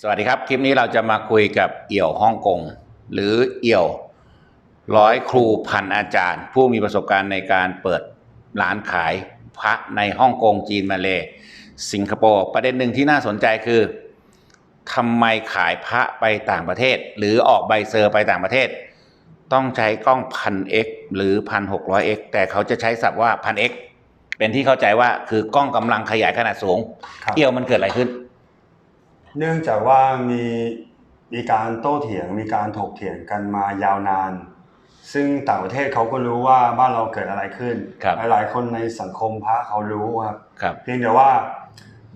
สวัสดีครับ คลิปนี้เราจะมาคุยกับเอี่ยวฮ่องกง หรือเอี่ยวร้อยครูพันอาจารย์ ผู้มีประสบการณ์ในการเปิดร้านขายพระในฮ่องกงจีนมาเล สิงคโปร์ประเด็นหนึ่งที่น่าสนใจคือทำไมขายพระไปต่างประเทศ หรือออกใบเซอร์ไปต่างประเทศ ต้องใช้กล้องพันเอ็กหรือพันหกร้อยเอ็กแต่เขาจะใช้ศัพท์ว่าพันเอ็กเป็นที่เข้าใจว่าคือกล้องกำลังขยายขนาดสูงครับเอี่ยวมันเกิดอะไรขึ้น เนื่องจากว่ามีมีการโต้เถียงมีการถกเถียงกันมายาวนาน ซึ่งต่างประเทศเขาก็รู้ว่าบ้านเราเกิดอะไรขึ้นครับหลายๆคนในสังคมพระเขารู้ครับครับเพียงแต่ว่า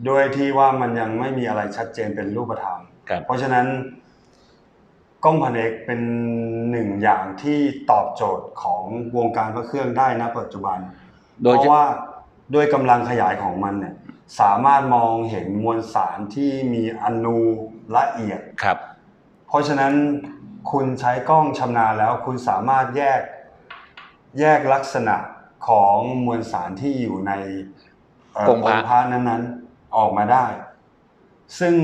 ด้วยที่ว่ามันยังไม่มีอะไรชัดเจนเป็นรูปธรรมครับเพราะฉะนั้นกล้องพันเอกเป็นหนึ่งอย่างที่ตอบโจทย์ของวงการพระเครื่องได้ณปัจจุบันโดยเพจะราะว่าด้วยกำลังขยายของมันเนี่ย สามารถมองเห็นมวลสารที่มีอนูละเอียด ครับ เพราะฉะนั้นคุณใช้กล้องชำนาญแล้วคุณสามารถแยกแยกลักษณะของมวลสารที่อยู่ในเอ่อกงพระ องค์พระนั้นๆ ออกมาได้ ซึ่ง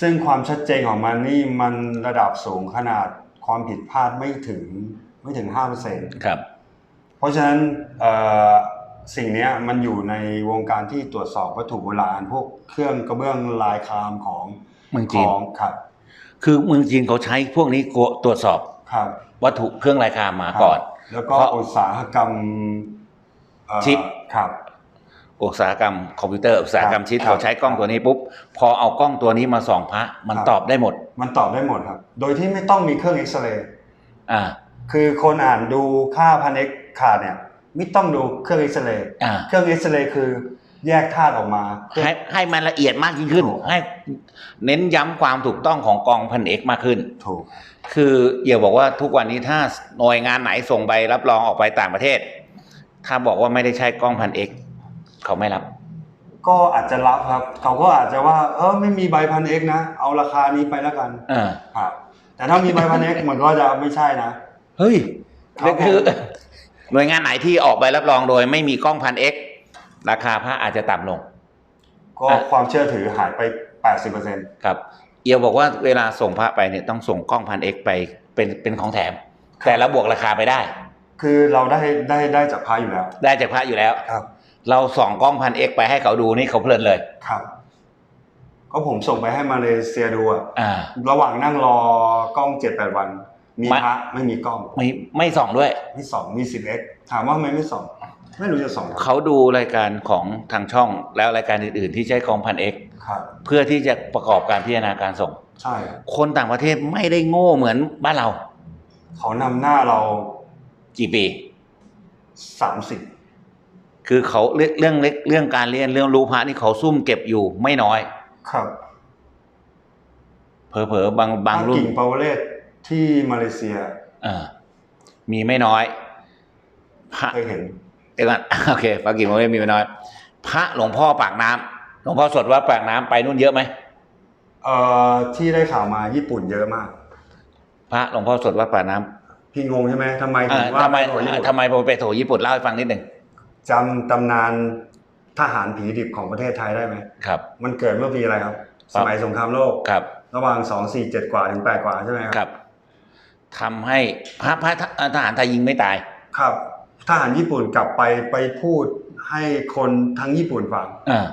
ซึ่งความชัดเจนของมันนี่มันระดับสูงขนาดความผิดพลาดไม่ถึงไม่ถึงห้าเปอร์เซ็นต์ ครับ เพราะฉะนั้นเอ่อ สิ่งเนี้ยมันอยู่ในวงการที่ตรวจสอบวัตถุโบราณพวกเครื่องกระเบื้องลายครามของเมืองขจีนองครับคือเมืองจีนเขาใช้พวกนี้ตรวจสอบครับ วัตถุเครื่องรายการมาก่อน แล้วก็เพราะอุตสาหกรรมเอ่อชิปครับอุตสาหกรรมคอมพิวเตอร์อุตสาหกรรมชิปครับเขาใช้กล้องตัวนี้ปุ๊บพอเอากล้องตัวนี้มาส่องพระมันครับตอบได้หมด มันตอบได้หมดครับ โดยที่ไม่ต้องมีเครื่องเอ็กซเรย์อ่าคือคนอ่านดูค่าพันเอ็กขาดเนี่ย ไม่ต้องดูเครื่องเอ็กซเรย์อ่า เครื่องเอ็กซเรย์คือแยกธาตุออกมา ให้ให้มันละเอียดมากยิ่งขึ้นถูกให้เน้นย้ำความถูกต้องของกองพันเอกมากขึ้น ถูก คือเอี่ยวบอกว่าทุกวันนี้ถ้าหน่วยงานไหนส่งใบรับรองออกไปต่างประเทศ ถ้าบอกว่าไม่ได้ใช้กล้องพันเอกเขาไม่รับ ก็อาจจะรับครับ เขาก็อาจจะว่า เออไม่มีใบพันเอ็กนะ เอาราคานี้ไปแล้วกันเออ ครับแต่ถ้ามีใบพันเอ็กมันก็จะไม่ใช่นะ เฮ้ยครับนี่คือ หน่วยงานไหนที่ออกใบรับรองโดย ไม่มีกล้องพันเอกราคาพระอาจจะต่ำลง ก็อะความเชื่อถือหายไป 80%ครับ เอียวบอกว่าเวลาส่งพระไปเนี่ยต้องส่งกล้องพันเอกไปเป็นเป็นของแถม แต่เราบวกราคาไปได้ คือเราได้ได้ได้จากพระอยู่แล้ว ได้จากพระอยู่แล้วครับ เราส่องกล้องพันเอกไปให้เขาดูนี่เขาเพลินเลยครับก็ผมส่งไปให้มาเลเซียดูอะ Ah. อ่าระหว่างนั่งรอกล้องเจ็ดแปดวัน มีไม่พระไม่มีกล้องไม่ไม่ส่องด้วยมีสองมีสิบเอ็กถามว่าทำไมไม่สองไม่รู้จะสองเขาดูรายการของทางช่องแล้วรายการอื่น ๆ ที่ใช้กล้องพันเอกครับเพื่อที่จะประกอบการพิจารณาการส่ง ใช่ คนต่างประเทศไม่ได้โง่เหมือนบ้านเรา เขานำหน้าเรากี่ปีสามสิบคือเขาเรื่องเรื่องเล็กเรื่องการเรียนเรื่องรู้พระนี่เขาซุ่มเก็บอยู่ไม่น้อย ครับ เผลอๆบางบางรุ่นกิ่งปาวเลศ ที่มาเลเซียเออมีไม่น้อยพระเคยเห็นเดี๋ยวก่อนโอเคปากินโมเลมีไม่น้อย พระหลวงพ่อปากน้ำหลวงพ่อสดวัดปากน้ำไปนู่นเยอะไหมเอ่อที่ได้ข่าวมาญี่ปุ่นเยอะมาก พระหลวงพ่อสดวัดปากน้ำพี่งงใช่ไหมทำไมถึอ่างว่าทำไมปโผล่ญี่ปุ่นทำไมผมไปโถญี่ปุ่นเล่าให้ฟังนิดหนึ่งจำตำนานทหารผีดิบของประเทศไทยได้ไหมครับ มันเกิดเมื่อปีอะไรครับครัสบมัยสงครามโลกครับ ระหว่างสองสี่เจ็ดกว่าถึงแปดกว่าใช่ไหมคครับรับ ทำให้พระพระทหารไทยยิงไม่ตาย ครับทหารญี่ปุ่นกลับไปไปพูดให้คนทั้งญี่ปุ่นฟังอ่า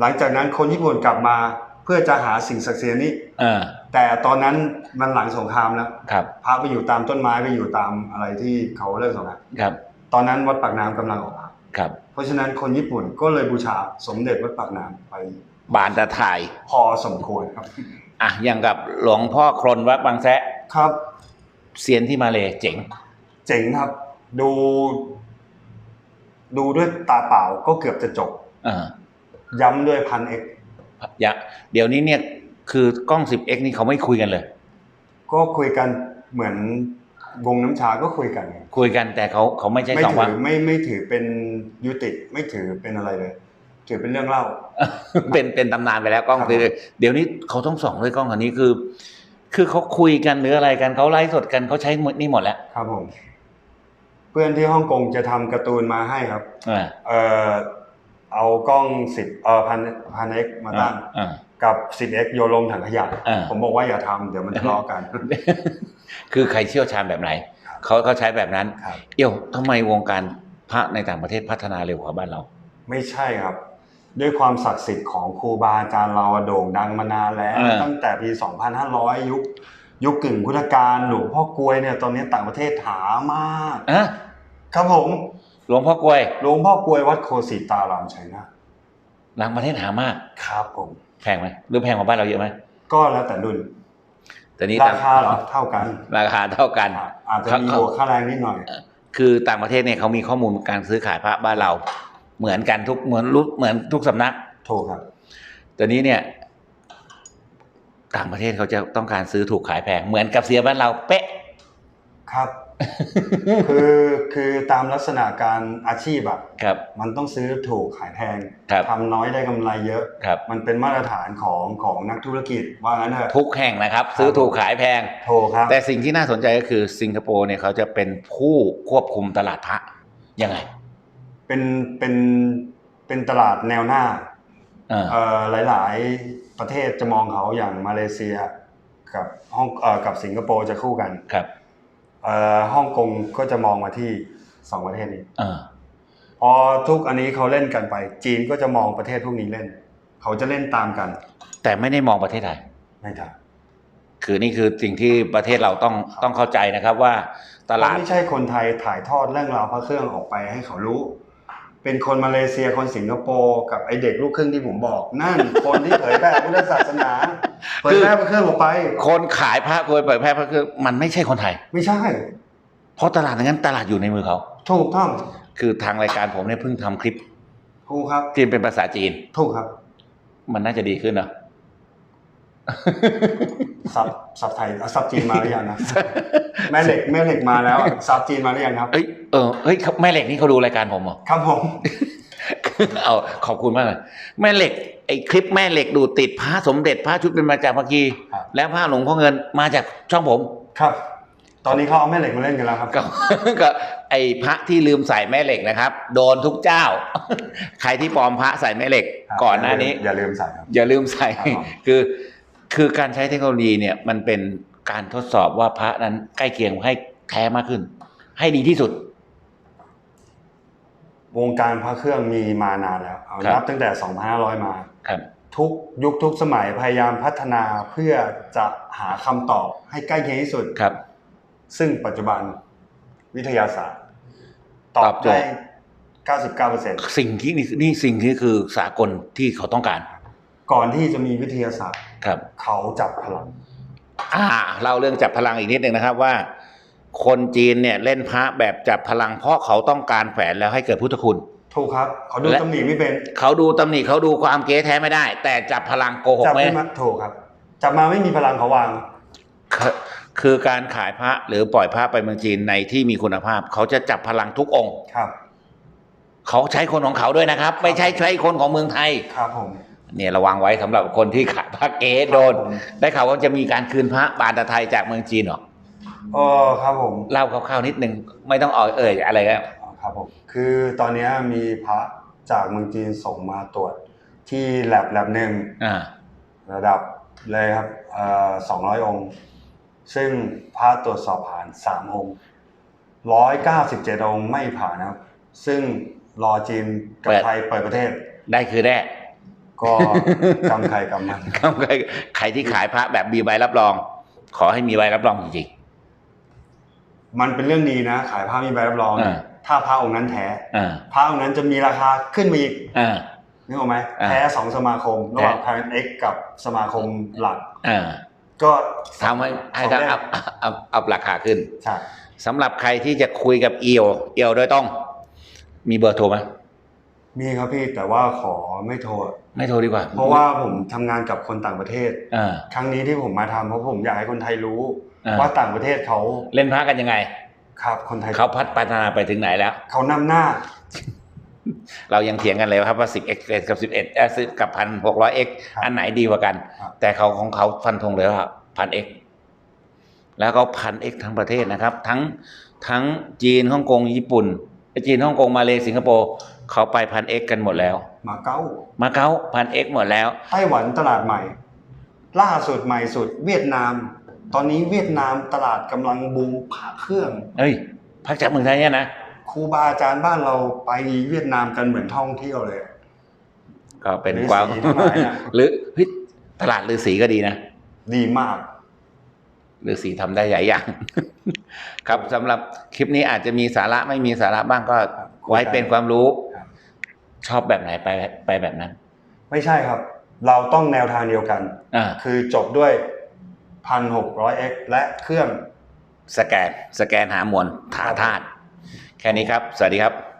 หลังจากนั้นคนญี่ปุ่นกลับมาเพื่อจะหาสิ่งศักดิ์สิทธิ์นี้อ่าแต่ตอนนั้นมันหลังสงครามแล้วครับพาไปอยู่ตามต้นไม้ไปอยู่ตามอะไรที่เขาเลิกสงครามครับ ตอนนั้นวัดปากน้ำกำลังออกมาครับ เพราะฉะนั้นคนญี่ปุ่นก็เลยบูชาสมเด็จวัดปากน้ำไปบานตะถ่ายพอสมควรครับ อะอย่างกับหลวงพ่อครนวัดบางแซะครับ เซียนที่มาเลยเจ๋ง เจ๋งครับ ดู ดูด้วยตาเปล่าก็เกือบจะจบอ่าย้ำด้วยพันเอ็กอย่าเดี๋ยวนี้เนี่ยคือกล้อง 10x นี่เขาไม่คุยกันเลย ก็คุยกันเหมือนวงน้ำชาก็คุยกัน คุยกันแต่เขาเขาไม่ใช่ไม่สองถืวันอไม่ไม่ถือเป็นยุติไม่ถือเป็นอะไรเลย ถือเป็นเรื่องเล่า เป็นเป็นตำนานไปแล้วกล้องครับคือเดี๋ยวนี้เขาต้องส่องด้วยกล้องอันนี้คือ คือเขาคุยกันหรืออะไรกันเขาไลฟ์สดกันเขาใช้หมดนี่หมดแล้ว ครับผม เพื่อนที่ฮ่องกงจะทำการ์ตูนมาให้ครับอ่าเอ่อเอากล้องสิบเอ่อพันพันเอ็กมาตั้งอ่ากับ 10x โยนลงถังขยะอ่าผมบอกว่าอย่าทำเดี๋ยวมันทะเลาะกัน คือใครเชี่ยวชาญแบบไหนครับเขาเขาใช้แบบนั้น ครับ เอี่ยวทำไมวงการพระในต่างประเทศพัฒนาเร็วกว่าบ้านเรา ไม่ใช่ครับ ด้วยความศักดิ์สิทธิ์ของครูบาอาจารย์เราโด่งดังมานานแล้วอ่าตั้งแต่ปี 2500 ยุค ยุคกึ่งพุทธกาลหลวงพ่อกลวยเนี่ยตอนนี้ต่างประเทศหามากอะครับผมหลวงพ่อกล้วยหลวงพ่อกลวยวัดโคสิตารามชัยนาทต่างประเทศหามาก ครับผม แพงไหมหรือแพงกว่าบ้านเราเยอะไหมก็แล้วแต่รุ่นแต่นี้ราต่างคาเหรอเท่ากันราคาเท่ากัน อาจจะมีเขาบวกค่าแรงนิดหน่อย คือต่างประเทศเนี่ยเขามีข้อมูลการซื้อขายพระบ้านเรา เหมือนกันทุกเหมือนรู้เหมือนทุกสำนัก ถูกครับแต่นี้เนี่ย ต่างประเทศเขาจะต้องการซื้อถูกขายแพง เหมือนกับเสียบ้านเราเป๊ะ ครับ คือคือตามลักษณะการอาชีพอะครับ มันต้องซื้อถูกขายแพงครับทำน้อยได้กำไรเยอะ ครับ มันเป็นมาตรฐานของของนักธุรกิจว่างั้นเถอะทุกแห่งนะครับ ซื้อถูกขายแพง ถูกครับ แต่สิ่งที่น่าสนใจก็คือสิงคโปร์เนี่ยเขาจะเป็นผู้ควบคุมตลาดพระยังไง เป็นเป็นเป็นตลาดแนวหน้าเออเอ่อหลาย ๆ ประเทศจะมองเขาอย่างมาเลเซียกับฮ่องเอ่อกับสิงคโปร์จะคู่กันครับเอ่อฮ่องกงก็จะมองมาที่สองประเทศนี้เออพอทุกอันนี้เขาเล่นกันไป จีนก็จะมองประเทศพวกนี้เล่น เขาจะเล่นตามกัน แต่ไม่ได้มองประเทศไทยไม่ได้คือนี่คือสิ่งที่ประเทศเราต้องต้องเข้าใจนะครับว่าตเพลาราะดไม่ใช่คนไทยถ่ายทอดเรื่องราวพระเครื่องออกไปให้เขารู้ เป็นคนมาเลเซียคนสิงคโปร์กับไอเด็กลูกครึ่งที่ผมบอก นั่น คนที่เผยแพร่พุทธศาสนาเผยแพร่พระเครื่องออกไป คนขายพระโดยเผยแพร่พระคือมันไม่ใช่คนไทย ไม่ใช่ เพราะตลาดนั้นตลาดอยู่ในมือเขาถูกต้องคือทางรายการผมเนี่ยเพิ่งทำคลิปถูกครับที่เป็นภาษาจีนถูกครับ มันน่าจะดีขึ้นเนอะ ซับซับไทยอะซับจีนมาหรือยังนะแม่เหล็กแม่เหล็กมาแล้วอะซับจีนมาหรือยังครับเอ้ยเออเฮ้ยแม่เหล็กนี่เขาดูรายการผมเหรอครับผมเอาขอบคุณมากเลยแม่เหล็กไอ้คลิปแม่เหล็กดูติดพระสมเด็จพระชุดเป็นมาจากเมื่อกี้ครับแล้วพระหลวงพ่อเงินมาจากช่องผมครับ ตอนนี้เขาเอาแม่เหล็กมาเล่นกันแล้วครับก็ก็ไอ้พระที่ลืมใส่แม่เหล็กนะครับ โดนทุกเจ้า ใครที่ปลอมพระใส่แม่เหล็กครับก่อนหน้านี้ อย่าลืมใส่ครับอย่าลืมใส่ครับผมคือ คือการใช้เทคโนโลยีเนี่ยมันเป็นการทดสอบว่าพระนั้นใกล้เคียงให้แท้มากขึ้น ให้ดีที่สุด วงการพระเครื่องมีมานานแล้วเอาครับนับตั้งแต่ 2500 มาครับทุกยุคทุกสมัยพยายามพัฒนาเพื่อจะหาคำตอบให้ใกล้เคียงที่สุดครับ ซึ่งปัจจุบันวิทยาศาสตร์ตตออบบโจได้ทย์99%สิ่งที่นี่นี่สิ่งที่คือสากลที่เขาต้องการ ก่อนที่จะมีวิทยาศาสตร์ ครับ เขาจับพลัง อ่าเล่าเรื่องจับพลังอีกนิดหนึ่งนะครับว่า คนจีนเนี่ยเล่นพระแบบจับพลังเพราะเขาต้องการแฝงแล้วให้เกิดพุทธคุณ ถูกครับ เขาดูและ ตำหนิไม่เป็นเขาดูตำหนิเขาดูความเก๊แท้ไม่ได้ แต่จับพลังโกหกจับไหมไม่มาถูกครับ จับมาไม่มีพลังเขาวาง คือคือการขายพระหรือปล่อยพระไปเมืองจีนในที่มีคุณภาพ เขาจะจับพลังทุกองค์ ครับ เขาใช้คนของเขาด้วยนะครับ ไม่ใช่ใช้คนของเมืองไทย ครับผม เนี่ยระวังไว้สำหรับคนที่ขายพระเก๊โดนครับผมได้ข่าวว่าจะมีการคืนพระบาทไทยจากเมืองจีนเหรอเออครับผมเล่าคร่าวๆนิดนึงไม่ต้องเอ่ยเอ่ยอะไรก็อ๋อครับผมคือตอนนี้มีพระจากเมืองจีนส่งมาตรวจที่แลบแลบหนึ่งอ่าระดับเลยครับเอ่อสองร้อยองค์ ซึ่งพระตรวจสอบผ่านสามองค์ร้อยเก้าสิบเจ็ดองค์ไม่ผ่านนะครับ ซึ่งรอจีนกับเปิดไทยเปิดประเทศ ได้คือได้ ก็กำใครกำมันครับใครใครที่ขายพระแบบมีใบรับรอง ขอให้มีใบรับรองจริงมันเป็นเรื่องดีนะ ขายพระมีใบรับรองอ่าถ้าพระองค์นั้นแท้ๆอ่าพระองค์นั้นจะมีราคาขึ้นมาอีกอ่านึกออกไหมอ่าแท้สองสมาคมระหว่างแท้พันเอ็กกับสมาคมหลักอ่าก็ทำให้ให้สองทำเล่อัมพอัพอัพราคาขึ้นใช่สำหรับใครที่จะคุยกับเอียวเอียวโดยต้อง มีเบอร์โทรไหมมีครับพี่แต่ว่าขอไม่โทษ ไม่โทรดีกว่า เพราะว่าผมทำงานกับคนต่างประเทศ อ่า ครั้งนี้ที่ผมมาทำเพราะผมอยากให้คนไทยรู้ อ่า ว่าต่างประเทศเขาเล่นพระกันยังไง ครับคนไทยเขาพัฒพัฒนาไปถึงไหนแล้ว เขานำหน้า เรายังเถียงกันเลยครับว่า 10x กับ 11เอ่อกับ 1,600x ครับอันไหนดีกว่ากัน ครับ แต่เขาของเขาฟันธงเลยว่า 1,000x แล้วก็ 1,000x ทั้งประเทศนะครับ ทั้งทั้งจีนฮ่องกงญี่ปุ่นจีนฮ่องกงมาเลสิงคโปร์ เขาไปพันเอ็กกันหมดแล้ว มาเก๊ามาเก๊าพันเอ็กหมดแล้ว ไต้หวันตลาดใหม่ ล่าสุดใหม่สุด เวียดนาม ตอนนี้เวียดนามตลาดกำลังบูมผ่าเครื่อง เอ้ยพักจากเมืองไทยเนี่ยนะครูบาอาจารย์บ้านเราไปเวียดนามกันเหมือนท่องเที่ยวเลย ก็เป็นฤาษีความทั้งหลายน่ะ หรือเฮ้ยตลาดฤาษีก็ดีนะ ดีมาก ฤาษีทำได้หลายอย่าง ครับสำหรับคลิปนี้อาจจะมีสาระไม่มีสาระบ้างก็ครับไว้เป็นความรู้ครับ ชอบแบบไหนไปไปแบบนั้น ไม่ใช่ครับ เราต้องแนวทางเดียวกันอ่าคือจบด้วย 1,600x และเครื่องสแกนสแกนหามวลถาธาตุแค่นี้ครับ สวัสดีครับ